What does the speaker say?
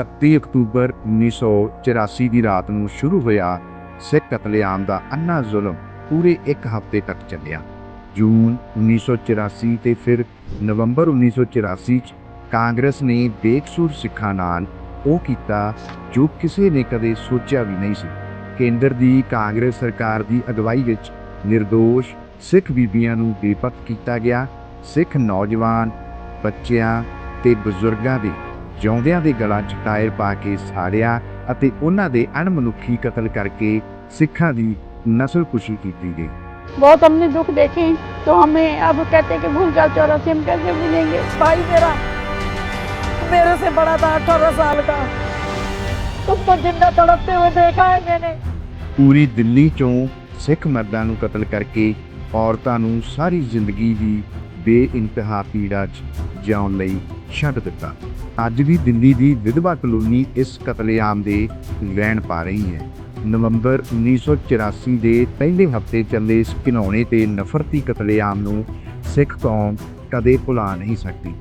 31 October 1984 ਦੀ ਰਾਤ ਨੂੰ ਸ਼ੁਰੂ ਹੋਇਆ ਸਿੱਖ ਕਤਲੇਆਮ ਦਾ ਅੰਨਾ ਜ਼ੁਲਮ ਪੂਰੇ ਇੱਕ ਹਫ਼ਤੇ ਤੱਕ ਚੱਲਿਆ। ਜੂਨ 1984 ਤੇ ਫਿਰ ਨਵੰਬਰ 1984 ਚ ਕਾਂਗਰਸ ਨੇ ਬੇਕਸੂਰ ਸਿੱਖਾਂ ਨਾਲ ਉਹ ਕੀਤਾ ਜੋ ਕਿਸੇ ਨੇ ਕਦੇ ਸੋਚਿਆ ਵੀ ਨਹੀਂ ਸੀ। ਕੇਂਦਰ ਦੀ ਕਾਂਗਰਸ ਸਰਕਾਰ ਦੀ ਅਗਵਾਈ ਵਿੱਚ નિર્ਦੋਸ਼ ਸਿੱਖ ਬੀਬੀਆਂ ਨੂੰ ਬੇਪਤ ਕੀਤਾ ਗਿਆ। ਸਿੱਖ ਨੌਜਵਾਨ, ਬੱਚਿਆਂ ਤੇ ਬਜ਼ੁਰਗਾਂ ਦੇ ਜਿਉਂਦਿਆਂ ਦੇ ਗਲਾਂ 'ਚ ਟਾਇਰ ਪਾ ਕੇ ਸਾੜਿਆ ਅਤੇ ਉਹਨਾਂ ਦੇ ਅਣਮਨੁੱਖੀ ਕਤਲ ਕਰਕੇ ਸਿੱਖਾਂ ਦੀ ਨਸਲਕੁਸ਼ੀ ਕੀਤੀ ਗਈ बहुत हमने दुख देखे तो हमें अब कहते कि भूल जाओ चौरासी हम कैसे भूलेंगे भाई मेरा मेरे से बड़ा था अठारह साल का उसको जिंदा तड़पते हुए देखा है मैंने ਪੂਰੀ ਦਿੱਲੀ ਚੋਂ ਸਿੱਖ ਮਰਦਾਂ ਨੂੰ ਕਤਲ ਕਰਕੇ ਔਰਤਾਂ ਨੂੰ ਸਾਰੀ ਜ਼ਿੰਦਗੀ ਦੀ ਬੇਇੰਤਹਾ ਪੀੜਾ 'ਚ ਜਿਉਣ ਲਈ ਛੱਡ ਦਿੱਤਾ ਅੱਜ ਵੀ ਦਿੱਲੀ ਦੀ ਵਿਧਵਾ ਕਲੋਨੀ ਇਸ ਕਤਲੇਆਮ ਦੇ ਲੈਣ ਪਾ ਰਹੀ ਹੈ। ਨਵੰਬਰ 1984 ਦੇ ਪਹਿਲੇ ਹਫ਼ਤੇ ਚੱਲੇ ਇਸ ਘਿਨੌਣੇ ਤੇ ਨਫ਼ਰਤੀ ਕਤਲੇਆਮ ਨੂੰ ਸਿੱਖ ਕੌਮ ਕਦੇ ਭੁਲਾ ਨਹੀਂ ਸਕਦੀ।